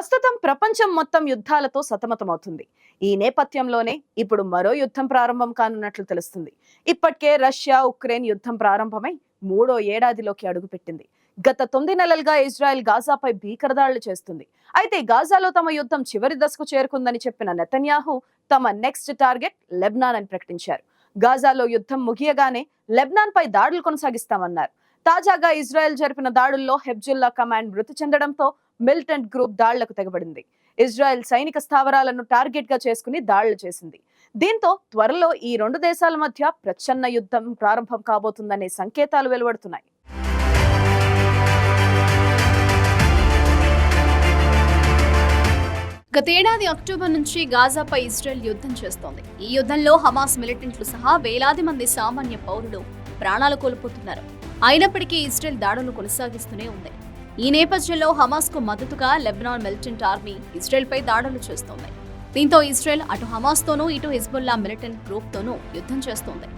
ప్రస్తుతం ప్రపంచం మొత్తం యుద్ధాలతో సతమతమవుతుంది. ఈ నేపథ్యంలోనే ఇప్పుడు మరో యుద్ధం ప్రారంభం కానున్నట్లు తెలుస్తుంది. ఇప్పటికే రష్యా ఉక్రెయిన్ యుద్ధం ప్రారంభమై మూడో ఏడాదిలోకి అడుగుపెట్టింది. గత తొమ్మిది నెలలుగా ఇజ్రాయెల్ గాజాపై భీకరదాళ్ళు చేస్తుంది. అయితే గాజాలో తమ యుద్ధం చివరి దశకు చేరుకుందని చెప్పిన నెతన్యాహు తమ నెక్స్ట్ టార్గెట్ లెబ్నాన్ అని ప్రకటించారు. గాజాలో యుద్ధం ముగియగానే లెబ్నాన్ పై దాడులు కొనసాగిస్తామన్నారు. తాజాగా ఇజ్రాయెల్ జరిపిన దాడుల్లో హెబ్జుల్లా కమాండ్ మృతి చెందడంతో మిలిటెంట్ గ్రూప్ దాళ్ళకు తెగబడింది. ఇజ్రాయెల్ సైనిక స్థావరాలను టార్గెట్గా చేసుకుని దాడులు చేసింది. దీంతో త్వరలో ఈ రెండు దేశాల మధ్య ప్రచ్ఛన్న యుద్ధం ప్రారంభం కాబోతుందనే సంకేతాలు వెలువడుతున్నాయి. గతేడాది అక్టోబర్ నుంచి గాజాపై ఇజ్రాయెల్ యుద్ధం చేస్తోంది. ఈ యుద్ధంలో హమాస్ మిలిటెంట్లు సహా వేలాది మంది సామాన్య పౌరులు ప్రాణాలు కోల్పోతున్నారు. అయినప్పటికీ ఇజ్రాయెల్ దాడులు కొనసాగిస్తూనే ఉంది. ఈ నేపథ్యంలో హమాస్కు మద్దతుగా లెబనాన్ మిలిటెంట్ ఆర్మీ ఇజ్రాయెల్ పై దాడులు చేస్తోంది. దీంతో ఇజ్రాయెల్ అటు హమాస్ తోనూ ఇటు హిజ్బుల్లా మిలిటెంట్ గ్రూప్ తోనూ యుద్ధం చేస్తోంది.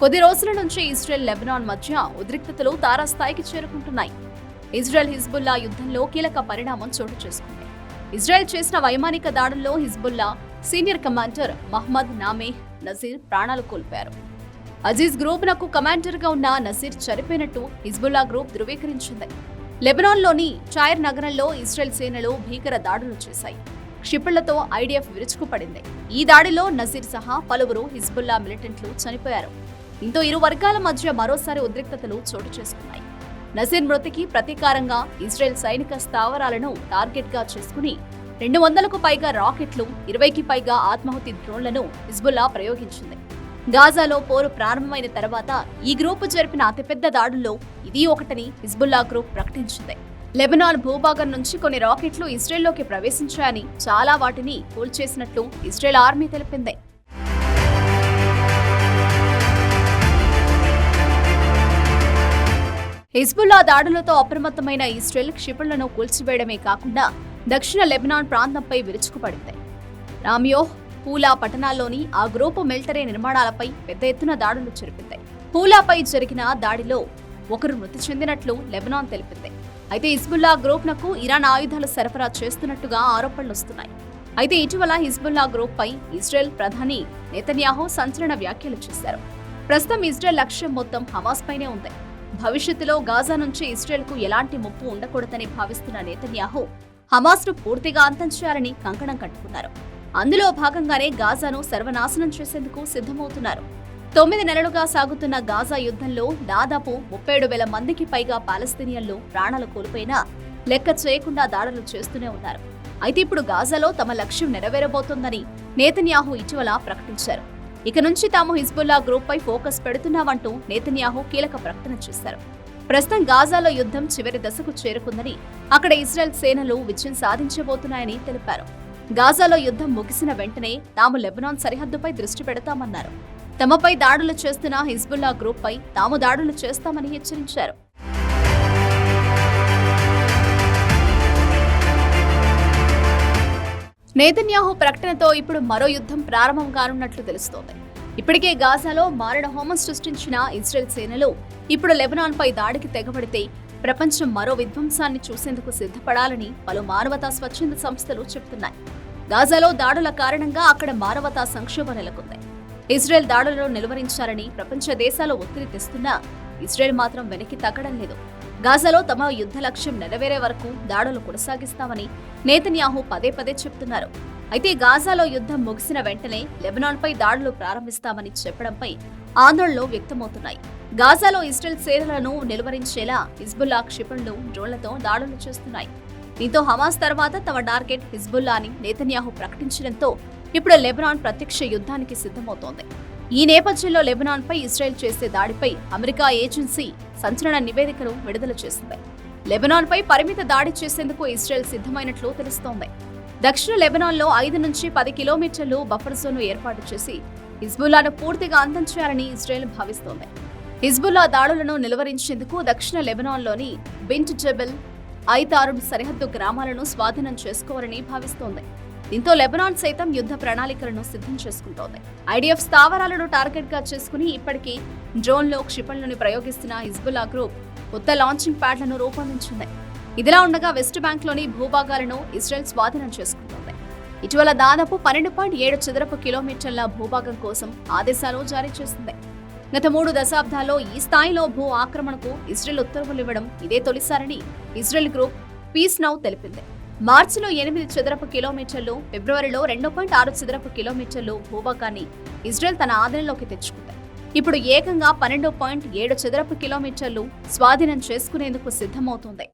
కొద్ది రోజుల నుంచి ఇజ్రాయెల్ లెబనాన్ మధ్య ఉద్రిక్తతలు తారాస్థాయికి చేరుకుంటున్నాయి. ఇజ్రాయెల్ హిజ్బుల్లా యుద్ధంలో కీలక పరిణామం చోటు చేసుకుంది. ఇజ్రాయెల్ చేసిన వైమానిక దాడుల్లో Hezbollah senior commander Mohammed Nameh Nasser ప్రాణాలు కోల్పోయారు. అజీజ్ గ్రూప్ నకు కమాండర్గా ఉన్న నజీర్ చనిపోయినట్టు హిజ్బుల్లా గ్రూప్ ధృవీకరించింది. లెబనాన్లోని చాయర్ నగరంలో ఇజ్రాయెల్ సేనలు భీకర దాడులు చేశాయి. క్షిపణులతో ఐడిఎఫ్ విరుచుకుపడింది. ఈ దాడిలో నజీర్ సహా పలువురు హిజ్బుల్లా మిలిటెంట్లు చనిపోయారు. దీంతో ఇరు వర్గాల మధ్య మరోసారి ఉద్రిక్తతలు చోటు చేసుకున్నాయి. నజీర్ మృతికి ప్రతీకారంగా ఇజ్రాయెల్ సైనిక స్థావరాలను టార్గెట్గా చేసుకుని రెండు వందలకు పైగా రాకెట్లు ఇరవైకి పైగా ఆత్మాహుతి డ్రోన్లను హిజ్బుల్లా ప్రయోగించింది. గాజాలో పోరు ప్రారంభమైన తర్వాత ఈ గ్రూపు జరిపిన అతిపెద్ద దాడుల్లో ఇది ఒకటని హిజ్బుల్లా గ్రూప్ ప్రకటించింది. లెబనాన్ భూభాగం నుంచి కొన్ని రాకెట్లు ఇజ్రాయెల్లోకి ప్రవేశించాయని చాలా వాటిని కూల్చేసినట్లు ఇజ్రాయెల్ ఆర్మీ తెలిపింది. హిజ్బుల్లా దాడులతో అప్రమత్తమైన ఇజ్రాయెల్ క్షిపణులను కూల్చివేయడమే కాకుండా దక్షిణ లెబనాన్ ప్రాంతంపై విరుచుకుపడింది. రామియోహ్ పూలా పట్టణాల్లోని ఆ గ్రూపు మిలిటరీ నిర్మాణాలపై పెద్ద ఎత్తున దాడులు జరిపింది. పూలాపై జరిగిన దాడిలో ఒకరు మృతి చెందినట్లు లెబనాన్ తెలిపింది. అయితే హిజ్బుల్లా గ్రూప్నకు ఇరాన్ ఆయుధాలు సరఫరా చేస్తున్నట్టుగా ఆరోపణలు వస్తున్నాయి. అయితే ఇటీవల హిజ్బుల్లా గ్రూప్ పై ఇజ్రాయెల్ ప్రధాని నేతన్యాహో సంచలన వ్యాఖ్యలు చేశారు. ప్రస్తుతం ఇజ్రాయెల్ లక్ష్యం మొత్తం హమాస్ పైనే ఉంది. భవిష్యత్తులో గాజా నుంచి ఇజ్రాయెల్కు ఎలాంటి ముప్పు ఉండకూడదని భావిస్తున్న నేతన్యాహు హమాస్ను పూర్తిగా అంతం చేయాలని కంకణం కట్టుకున్నారు. అందులో భాగంగానే గాజాను సర్వనాశనం చేసేందుకు సిద్ధమవుతున్నారు. తొమ్మిది నెలలుగా సాగుతున్న గాజా యుద్ధంలో దాదాపు ముప్పై ఏడు వేల మందికి పైగా పాలస్తీనియన్లు ప్రాణాలు కోల్పోయినా లెక్క చేయకుండా దాడులు చేస్తూనే ఉన్నారు. అయితే ఇప్పుడు గాజాలో తమ లక్ష్యం నెరవేరబోతోందని నేతన్యాహు ఇటీవల ప్రకటించారు. ఇక నుంచి తాము హిజ్బుల్లా గ్రూప్ పై ఫోకస్ పెడుతున్నామంటూ నేతన్యాహు కీలక ప్రకటన చేశారు. ప్రస్తుతం గాజాలో యుద్ధం చివరి దశకు చేరుకుందని అక్కడ ఇజ్రాయెల్ సేనలు విజయం సాధించబోతున్నాయని తెలిపారు. గాజాలో యుద్ధం ముగిసిన వెంటనే తాము లెబనాన్ సరిహద్దుపై దృష్టి పెడతామన్నారు. తమపై దాడులు చేస్తున్న హిజ్బుల్లా గ్రూప్ పై తాము దాడులు చేస్తామని హెచ్చరించారు. నేతన్యాహు ప్రకటనతో ఇప్పుడు మరో యుద్ధం ప్రారంభం కానున్నట్లు తెలుస్తోంది. ఇప్పటికే గాజాలో మారణ హోమం సృష్టించిన ఇజ్రాయెల్ సేనలు ఇప్పుడు లెబనాన్ పై దాడికి తెగబడితే ప్రపంచం మరో విధ్వంసాన్ని చూసేందుకు సిద్ధపడాలని పలు మానవతా స్వచ్ఛంద సంస్థలు చెబుతున్నాయి. గాజాలో దాడుల కారణంగా అక్కడ మానవతా సంక్షోభం నెలకొంది. ఇజ్రాయెల్ దాడులను నిలువరించాలని ప్రపంచ దేశాలు ఒత్తిడి తెస్తున్నా ఇజ్రాయెల్ మాత్రం వెనక్కి తగ్గడం లేదు. గాజాలో తమ యుద్ధ లక్ష్యం నెరవేరే వరకు దాడులు కొనసాగిస్తామని నేతన్యాహు పదే పదే చెప్తున్నారు. అయితే గాజాలో యుద్ధం ముగిసిన వెంటనే లెబనాన్పై దాడులు ప్రారంభిస్తామని చెప్పడంపై ఆందోళనలు వ్యక్తమవుతున్నాయి. గాజాలో ఇస్రాయెల్ సేనలను నిలువరించేలా హిజ్బుల్లా క్షిపణులు డ్రోన్లతో దాడులు చేస్తున్నాయి. దీంతో హమాస్ తర్వాత తమ టార్గెట్ హిజ్బుల్లా అని నేతన్యాహు ప్రకటించడంతో ఇప్పుడు లెబనాన్ ప్రత్యక్ష యుద్ధానికి సిద్ధమవుతోంది. ఈ నేపథ్యంలో లెబనాన్ పై ఇజ్రాయెల్ చేసే దాడిపై అమెరికా ఏజెన్సీ సంచలన నివేదికను విడుదల చేసింది. లెబనాన్ పై పరిమిత దాడి చేసేందుకు ఇస్రాయెల్ సిద్ధమైనట్లు తెలుస్తోంది. దక్షిణ లెబనాన్లో ఐదు నుంచి పది కిలోమీటర్లు బఫర్ జోన్ ఏర్పాటు చేసి హిజ్బుల్లాను పూర్తిగా అంతం చేయాలని ఇస్రాయెల్ భావిస్తోంది. హిజ్బుల్లా దాడులను నిలువరించేందుకు దక్షిణ లెబనాన్లోని బింట్ జబెల్ ఐతారుడ్ సరిహద్దు గ్రామాలను స్వాధీనం చేసుకోవాలని భావిస్తోంది. దీంతో లెబనాన్ సైతం యుద్ధ ప్రణాళికలను సిద్ధం చేసుకుంటోంది. ఐడిఎఫ్ స్థావరాలను టార్గెట్గా చేసుకుని ఇప్పటికీ డ్రోన్లో క్షిపణులను ప్రయోగిస్తున్న హిజ్బుల్లా గ్రూప్ కొత్త లాంచింగ్ ప్యాడ్లను రూపొందించింది. ఇదిలా ఉండగా వెస్ట్ బ్యాంక్లోని భూభాగాలను ఇజ్రాయెల్ స్వాధీనం చేసుకుంటోంది. ఇటీవల దాదాపు పన్నెండు పాయింట్ ఏడు చదరపు కిలోమీటర్ల భూభాగం కోసం ఆదేశాలు జారీ చేసింది. గత మూడు దశాబ్దాల్లో ఈ స్థాయిలో భూ ఆక్రమణకు ఇజ్రాయెల్ ఉత్తర్వులు ఇవ్వడం ఇదే తొలిసారని ఇజ్రాయెల్ గ్రూప్ పీస్ నౌ తెలిపింది. మార్చిలో ఎనిమిది చదరపు కిలోమీటర్లు ఫిబ్రవరిలో రెండు పాయింట్ ఆరు చదరపు కిలోమీటర్లు భూభాగాన్ని ఇజ్రాయెల్ తన ఆధీనంలోకి తెచ్చుకుంది. ఇప్పుడు ఏకంగా పన్నెండు పాయింట్ ఏడు చదరపు కిలోమీటర్లు స్వాధీనం చేసుకునేందుకు సిద్ధమవుతుంది.